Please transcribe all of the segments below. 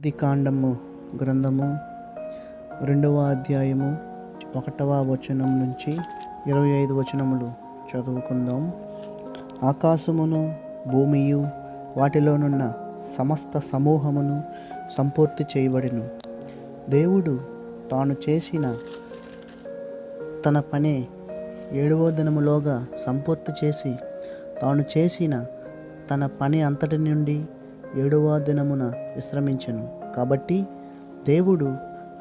The కాండము గ్రంథము రెండవ అధ్యాయము ఒకటవ వచనం నుంచి ఇరవై ఐదు వచనములు చదువుకుందాం. ఆకాశమును భూమియు వాటిలోనున్న సమస్త సమూహమును సంపూర్తి చేయబడిను. దేవుడు తాను చేసిన తన పని ఏడవ దినములోగా సంపూర్తి చేసి తాను చేసిన తన పని అంతటి నుండి ఏడవ దినమున విశ్రమించెను. కాబట్టి దేవుడు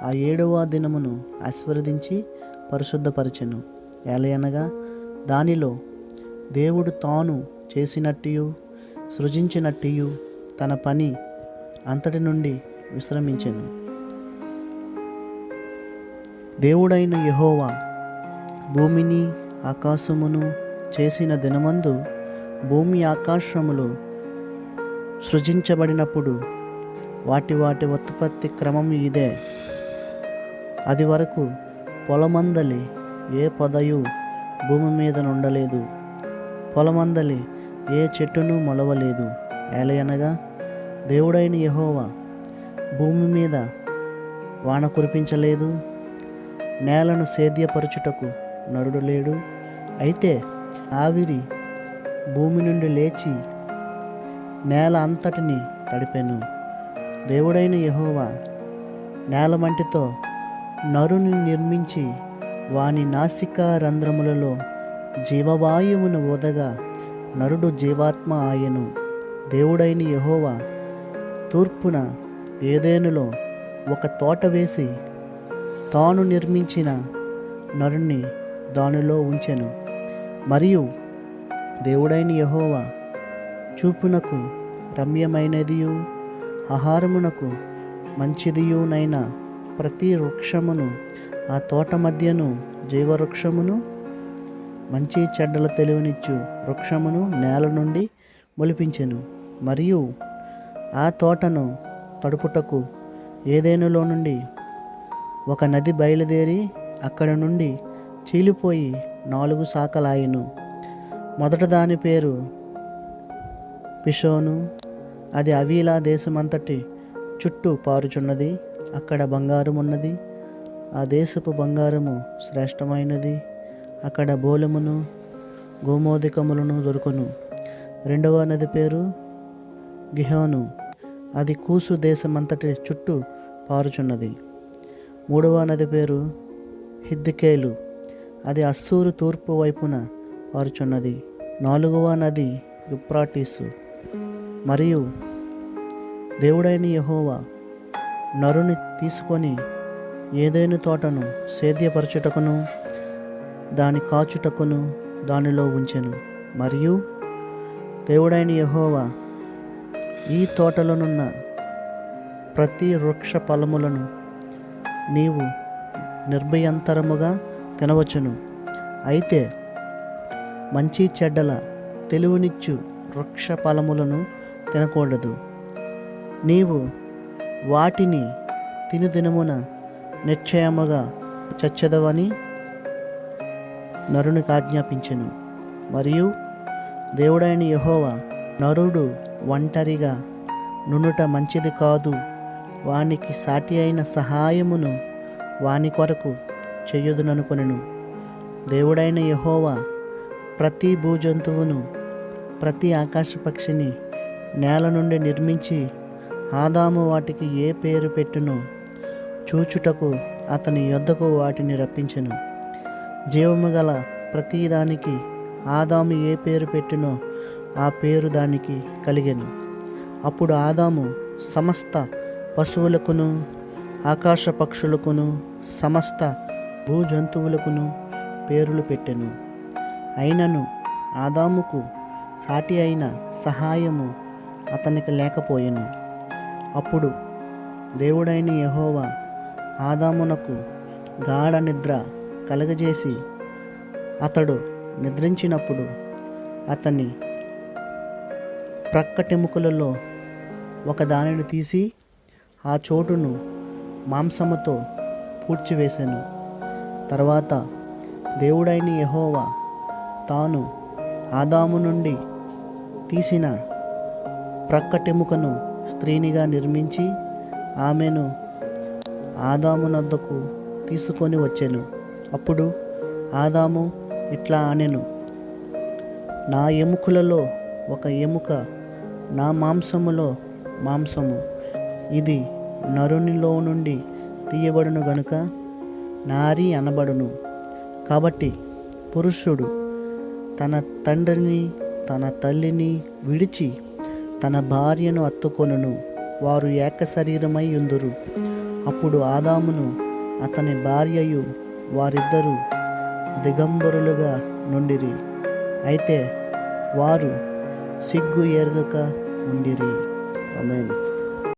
ఆ ఏడవ దినమును ఆశీర్వదించి పరిశుద్ధపరచెను. ఎలయనగా దానిలో దేవుడు తాను చేసినట్టు సృజించినట్టు తన పని అంతటి నుండి విశ్రమించెను. దేవుడైన యహోవా భూమిని ఆకాశమును చేసిన దినమందు భూమి ఆకాశములు సృజించబడినప్పుడు వాటి వాటి ఉత్పత్తి క్రమం ఇదే. అది వరకు పొలమందలి ఏ పొదయు భూమి మీద నుండలేదు. పొలమందలి ఏ చెట్టును మొలవలేదు. ఏలయనగా దేవుడైన యహోవా భూమి మీద వాన కురిపించలేదు. నేలను సేద్యపరచుటకు నరుడు లేడు. అయితే ఆవిరి భూమి నుండి లేచి నేల అంతటిని తడిపెను. దేవుడైన యహోవా నేలమంటితో నరుని నిర్మించి వాని నాసికా రంధ్రములలో జీవవాయువును ఓదగా నరుడు జీవాత్మ ఆయను. దేవుడైన యహోవా తూర్పున ఏదేనులో ఒక తోట వేసి తాను నిర్మించిన నరుణ్ణి దానిలో ఉంచెను. మరియు దేవుడైన యహోవా చూపునకు రమ్యమైనదియు ఆహారమునకు మంచిదియునైన ప్రతి వృక్షమును ఆ తోట మధ్యను జీవవృక్షమును మంచి చెడ్డల తెలివినిచ్చు వృక్షమును నేల నుండి మొలిపించెను. మరియు ఆ తోటను తడుపుటకు ఏదేనులో నుండి ఒక నది బయలుదేరి అక్కడ నుండి చీలిపోయి నాలుగు శాఖలాయను. మొదట దాని పేరు పిషోను. అది అవీలా దేశమంతటి చుట్టూ పారుచున్నది. అక్కడ బంగారం ఉన్నది ఆ దేశపు బంగారము శ్రేష్టమైనది. అక్కడ బోలమును గోమోదికములను దొరుకును. రెండవ నది పేరు గిహోను. అది కూసు దేశమంతటి చుట్టూ పారుచున్నది. మూడవ నది పేరు హిద్దికేలు అది అస్సూరు తూర్పు వైపున పారుచున్నది. నాలుగవ నది యుప్రాటీసు. మరియు దేవుడైన యహోవా నరుని తీసుకొని ఏదైనా తోటను సేద్యపరచుటకును దాని కాచుటకును దానిలో ఉంచెను. మరియు దేవుడైన యహోవా ఈ తోటలోనున్న ప్రతి వృక్ష ఫలములను నీవు నిర్భయంతరముగా తినవచ్చును. అయితే మంచి చెడ్డల తెలివినిచ్చు వృక్ష ఫలములను తినకూడదు. నీవు వాటిని తిను దినమున నిశ్చయముగా చచ్చదవని నరునికి ఆజ్ఞాపించెను. మరియు దేవుడైన యహోవ నరుడు ఒంటరిగా నునుట మంచిది కాదు. వానికి సాటి అయిన సహాయమును వాని కొరకు చెయ్యదుననుకొనెను దేవుడైన యహోవ ప్రతి భూజంతువును ప్రతి ఆకాశ పక్షిని నేల నుండి నిర్మించి ఆదాము వాటికి ఏ పేరు పెట్టునో? చూచుటకు అతని యొద్దకు వాటిని రప్పించెను. జీవము గల ప్రతిదానికి ఆదాము ఏ పేరు పెట్టినో ఆ పేరు దానికి కలిగెను. అప్పుడు ఆదాము సమస్త పశువులకును ఆకాశ పక్షులకును సమస్త భూజంతువులకును పేర్లు పెట్టెను. అయినను ఆదాముకు సాటి అయిన సహాయము అతనికి లేకపోయెను. అప్పుడు దేవుడైన యహోవా ఆదామునకు గాఢ నిద్ర కలగజేసి అతడు నిద్రించినప్పుడు అతని ప్రక్కటెముకలలో ఒకదానిని తీసి ఆ చోటును మాంసముతో పూడ్చివేశాను తర్వాత దేవుడైన యహోవా తాను ఆదాము నుండి తీసిన ప్రక్కటెముకను స్త్రీనిగా నిర్మించి ఆమెను ఆదామునొద్దకు తీసుకొని వచ్చాను. అప్పుడు ఆదాము ఇట్లా అనెను నా ఎముకలలో ఒక ఎముక నా మాంసములో మాంసము. ఇది నరునిలో నుండి తీయబడును గనుక నారి అనబడును. కాబట్టి పురుషుడు తన తండ్రిని తన తల్లిని విడిచి తన భార్యను అత్తుకొనును. వారు ఏక శరీరమై ఉందురు. అప్పుడు ఆదామును అతని భార్యయు వారిద్దరూ దిగంబరులుగా నుండిరి. అయితే వారు సిగ్గు ఎరగక ఉండిరి. ఆమేన్.